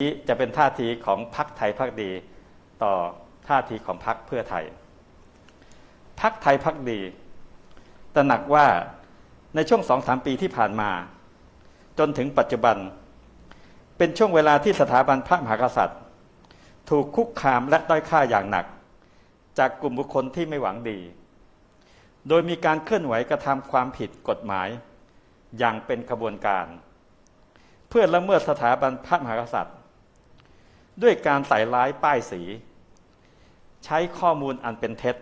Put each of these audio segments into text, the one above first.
นี้จะเป็นท่าทีของพรรคไทยพักดี ต่อท่าทีของพรรคเพื่อไทยพรรคไทยพักดีตระหนักว่าในช่วงสองสามปีที่ผ่านมา จนถึงปัจจุบัน เป็นช่วงเวลาที่สถาบันพระมหากษัตริย์ ถูกคุกคามและด้อยค่าอย่างหนัก จากกลุ่มบุคคลที่ไม่หวังดี โดยมีการเคลื่อนไหวกระทำความผิดกฎหมาย อย่างเป็นขบวนการ เพื่อละเมิดสถาบันพระมหากษัตริย์ ด้วยการใส่ร้ายป้ายสี ใช้ข้อมูลอันเป็นเท็จ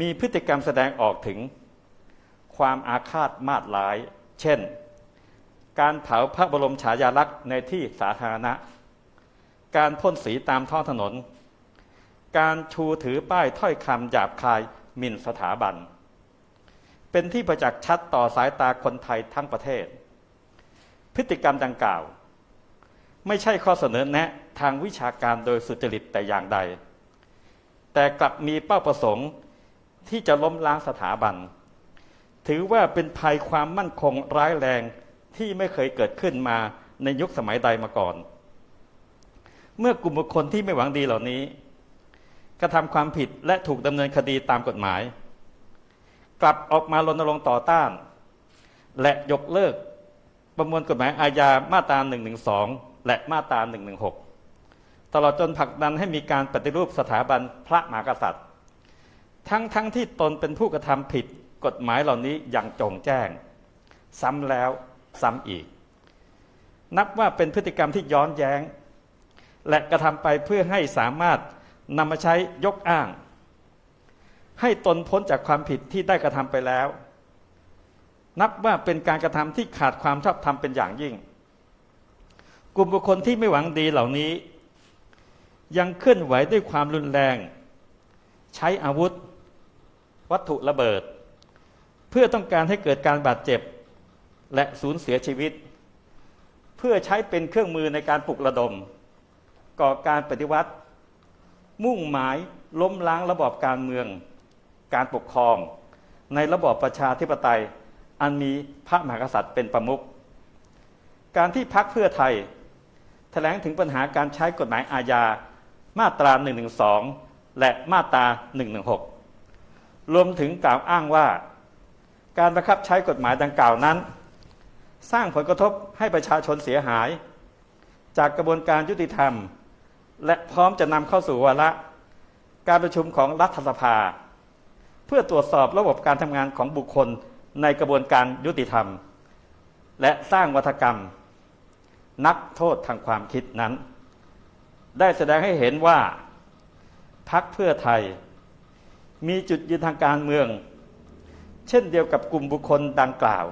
มีพฤติกรรมแสดงออกถึง ความอาฆาตมาดร้าย เช่น การเผาพระบรมฉายาลักษณ์ในที่สาธารณะ การพ่นสีตามท้องถนน การชูถือป้ายถ้อยคำหยาบคายหมิ่นสถาบัน เป็นที่ประจักษ์ชัดต่อสายตาคนไทยทั้งประเทศ พฤติกรรมดังกล่าว ไม่ใช่ข้อเสนอแนะ ทางวิชาการโดยสุจริตแต่อย่างใด แต่กลับมีเป้าประสงค์ที่จะล้มล้างสถาบัน ถือว่าเป็นภัยความมั่นคงร้ายแรงที่ไม่เคยเกิดขึ้นมาในยุคสมัยใดมาก่อน เมื่อกลุ่มบุคคลที่ไม่หวังดีเหล่านี้กระทำความผิดและถูกดำเนินคดีตามกฎหมาย กลับออกมารณรงค์ต่อต้าน และยกเลิกประมวลกฎหมายอาญามาตรา112 และมาตรา116 ตลอดจนผลักดันให้มีการปฏิรูปสถาบันพระมหากษัตริย์ ทั้งทั้งที่ตนเป็นผู้กระทำผิดกฎหมายเหล่านี้อย่างจงแจ้ง ซ้ำแล้วซ้ำอีก นับว่าเป็นพฤติกรรมที่ย้อนแย้ง และกระทำไปเพื่อให้สามารถนำมาใช้ยกอ้าง ให้ตนพ้นจากความผิดที่ได้กระทำไปแล้ว นับว่าเป็นการกระทำที่ขาดความชอบธรรมเป็นอย่างยิ่ง กลุ่มบุคคลที่ไม่หวังดีเหล่านี้ ยังเคลื่อนไหวด้วยความรุนแรง ใช้อาวุธ วัตถุระเบิด เพื่อต้องการให้เกิดการบาดเจ็บ และสูญเสียชีวิต เพื่อใช้เป็นเครื่องมือในการปลุกระดม ก่อการปฏิวัติ มุ่งหมายล้มล้างระบอบการเมือง การปกครอง ในระบอบประชาธิปไตย อันมีพระมหากษัตริย์เป็นประมุขการที่พักเพื่อไทยแถลงถึงปัญหาการใช้กฎหมายอาญา มาตรา 112 และมาตรา 116 รวมถึงกล่าวอ้างว่า การบังคับใช้กฎหมายดังกล่าวนั้น สร้างผลกระทบให้ประชาชนเสียหาย จากกระบวนการยุติธรรม และพร้อมจะนำเข้าสู่วาระการประชุมของรัฐสภา เพื่อตรวจสอบระบบการทำงานของบุคคลในกระบวนการยุติธรรม และสร้างวัฒกรรม นักโทษทางความคิดนั้น ได้แสดงให้เห็นว่าพักเพื่อไทย มีจุดยืนทางการเมือง เช่นเดียวกับกลุ่มบุคคลดังกล่าว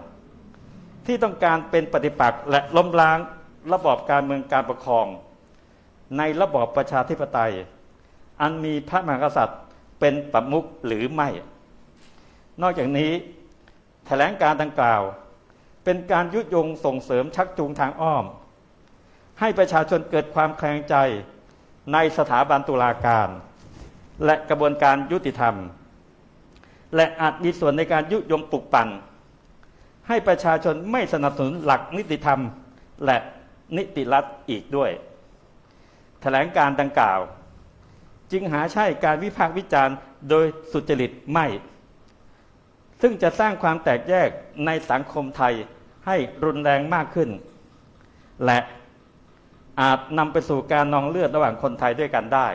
ที่ต้องการเป็นปฏิปักษ์และล้มล้างระบอบการเมืองการปกครอง ในระบอบประชาธิปไตย อันมีพระมหากษัตริย์เป็นประมุขหรือไม่ นอกจากนี้แถลงการดังกล่าว เป็นการยุยงส่งเสริมชักจูงทางอ้อม ให้ประชาชนเกิดความแคลงใจ ในสถาบันตุลาการ และกระบวนการยุติธรรม และอาจมีส่วนในการยุยงปลุกปั่น ให้ประชาชนไม่สนับสนุนหลักนิติธรรม และนิติรัฐอีกด้วย แถลงการดังกล่าว จึงหาใช่การวิพากษ์วิจารณ์โดยสุจริตไม่ ซึ่งจะสร้างความแตกแยกในสังคมไทยให้รุนแรงมากขึ้น และ อาจนำไปสู่การนองเลือดระหว่างคนไทยด้วยกันได้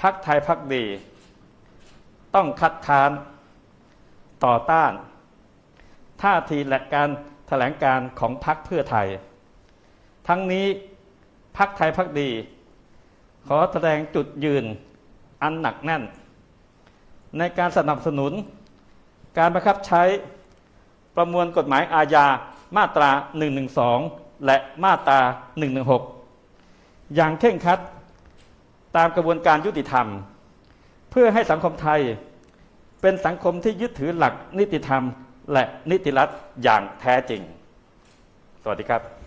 พักไทยพักดี ต้องคัดค้านต่อต้าน ท่าทีและการแถลงการของพักเพื่อไทย ทั้งนี้พักไทยพักดี ขอแสดงจุดยืนอันหนักแน่น ในการสนับสนุน การบังคับใช้ประมวลกฎหมายอาญามาตรา 112 และมาตรา116 อย่างเข่งครัดตามกระบวนการยุติธรรม เพื่อให้สังคมไทยเป็นสังคมที่ยึดถือหลักนิติธรรม และนิติรัฐอย่างแท้จริง สวัสดีครับ